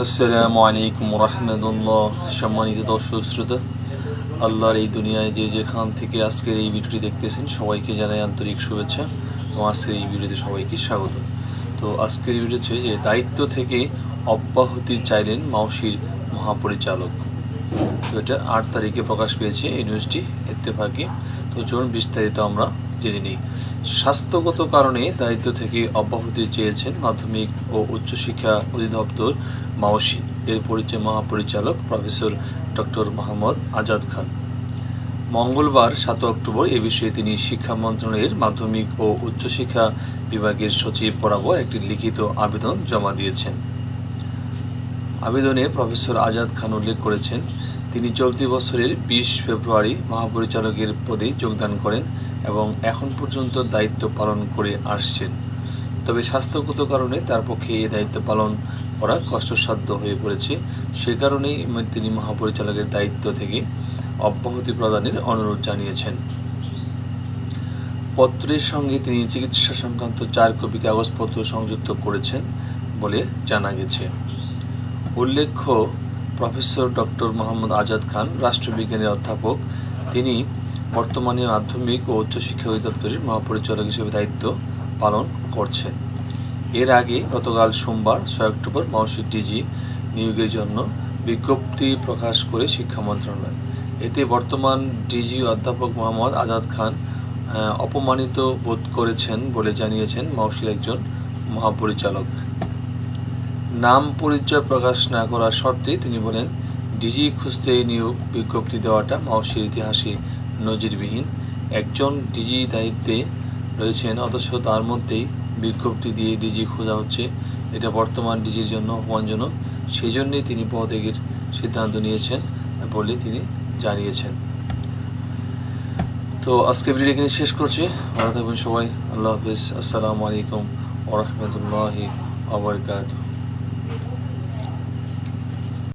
আসসালামু আলাইকুম রহমতুল্লাহ। সম্মানিত দর্শক শ্রোতা, আল্লাহর এই দুনিয়ায় যে যেখান থেকে আজকের এই ভিডিওটি দেখতেছেন, সবাইকে জানাই আন্তরিক শুভেচ্ছা এবং আজকের এই ভিডিওতে সবাইকে স্বাগত। তো আজকের ভিডিও হচ্ছে যে, দায়িত্ব থেকে অব্যাহতি চাইলেন মাউসির মহাপরিচালক। তো এটা আট তারিখে প্রকাশ পেয়েছে এই নিউজটি ইত্তেফাকে তো চলুন বিস্তারিত আমরা নিই। স্বাস্থ্যগত কারণে দায়িত্ব থেকে অব্যাহতি চেয়েছেন মাধ্যমিক ও উচ্চশিক্ষা অধিদপ্তর মাওসি। এর পরিচয় মহাপরিচালক প্রফেসর ডক্টর মোহাম্মদ আজাদ খান। মঙ্গলবার সাত অক্টোবর এ বিষয়ে তিনি শিক্ষা মন্ত্রণালয়ের মাধ্যমিক ও উচ্চশিক্ষা বিভাগের সচিব বরাবর একটি লিখিত আবেদন জমা দিয়েছেন। আবেদনে প্রফেসর আজাদ খান উল্লেখ করেছেন তিনি চলতি বছরের বিশ ফেব্রুয়ারি মহাপরিচালকের পদে যোগদান করেন এবং এখন পর্যন্ত দায়িত্ব পালন করে আসছেন। তবে স্বাস্থ্যগত কারণে তার পক্ষে এই দায়িত্ব পালন করা কষ্টসাধ্য হয়ে পড়েছে। সে কারণেই তিনি মহাপরিচালকের দায়িত্ব থেকে অব্যাহতি প্রদানের অনুরোধ জানিয়েছেন। পত্রের সঙ্গে তিনি চিকিৎসা সংক্রান্ত চার কপি কাগজপত্র সংযুক্ত করেছেন বলে জানা গেছে। উল্লেখ্য প্রফেসর ডক্টর মোহাম্মদ আজাদ খান রাষ্ট্রবিজ্ঞানের অধ্যাপক। তিনি বর্তমানে মাধ্যমিক ও উচ্চশিক্ষা অধিদপ্তরের মহাপরিচালক হিসেবে দায়িত্ব পালন করছেন। এর আগে গতকাল সোমবার, ছয় অক্টোবর মাউসির ডিজি নিয়োগের জন্য বিজ্ঞপ্তি প্রকাশ করে শিক্ষা মন্ত্রণালয়। এতে বর্তমান ডিজি অধ্যাপক মোহাম্মদ আজাদ খান অপমানিত বোধ করেছেন বলে জানিয়েছেন মাউসির একজন মহাপরিচালক। নাম পরিচয় প্রকাশ না করার শর্তে তিনি বলেন, ডিজি খুঁজতে নিয়োগ বিজ্ঞপ্তি দেওয়াটা মাউসির ইতিহাসে নজিরবিহীন। একজন ডিজি দায়িত্বে রয়েছেন, অথচ তার মধ্যেই বিজ্ঞপ্তি দিয়ে ডিজি খোঁজা হচ্ছে। এটা বর্তমান ডিজির জন্য অপমানজনক। সেই জন্যেই তিনি পদত্যাগের সিদ্ধান্ত নিয়েছেন বলে তিনি জানিয়েছেন। তো আজকে ভিডিও এখানে শেষ করছি। ভালো থাকবেন সবাই। আল্লাহ হাফিজ। আসসালামু আলাইকুম ওরহমতুল্লাহি আবরকাত Thank you.